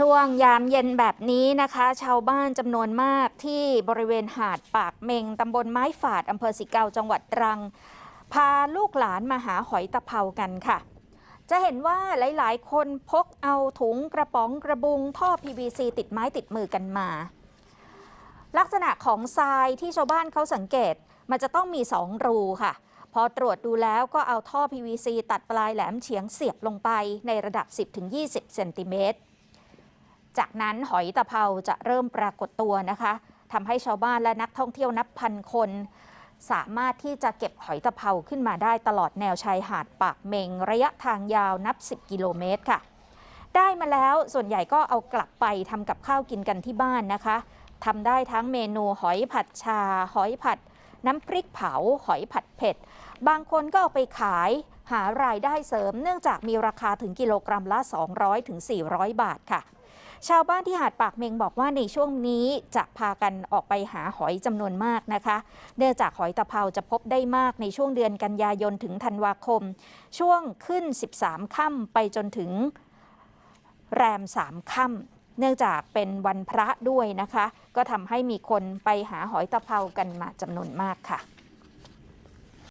ช่วงยามเย็นแบบนี้นะคะ ชาวบ้านจำนวนมากที่บริเวณหาดปากเมงตำบลไม้ฝาดอำเภอสิเกาจังหวัดตรัง พาลูกหลานมาหาหอยตะเภากันค่ะ จะเห็นว่าหลายๆ คนพกเอาถุงกระป๋องกระบุงท่อ PVC ติดไม้ติดมือกันมา ลักษณะของทรายที่ชาวบ้านเขาสังเกต มันจะต้องมี2รูค่ะ พอตรวจดูแล้วก็เอาท่อ PVC ตัดปลายแหลมเฉียงเสียบลงไปในระดับ 10-20 เซนติเมตร จากนั้นหอยตะเภาจะเริ่มปรากฏตัวนะคะทำให้ชาวบ้านและนักท่องเที่ยวนับพันคน สามารถที่จะเก็บหอยตะเภาขึ้นมาได้ตลอดแนวชายหาดปากเมง ระยะทางยาวนับ 10 กิโลเมตรค่ะ ได้มาแล้วส่วนใหญ่ก็เอากลับไปทำกับข้าวกินกันที่บ้านนะคะทำได้ทั้งเมนูหอยผัดชา หอยผัด น้ำพริกเผา หอยผัดเผ็ด บางคนก็เอาไปขายหารายได้เสริม เนื่องจากมีราคาถึงกิโลกรัมละ 200-400ถึง400บาทค่ะ ชาวบ้านที่หาดปากเมงบอกว่าในช่วงนี้จะพากันออกไปหาหอยจำนวนมากนะคะ เนื่องจากหอยตะเภาจะพบได้มากในช่วงเดือนกันยายนถึงธันวาคม ช่วงขึ้น 13ค่ำไปจนถึงแรม3ค่ำเนื่องจากเป็นวันพระด้วยนะคะ ก็ทำให้มีคนไปหาหอยตะเภากันมาจำนวนมากค่ะ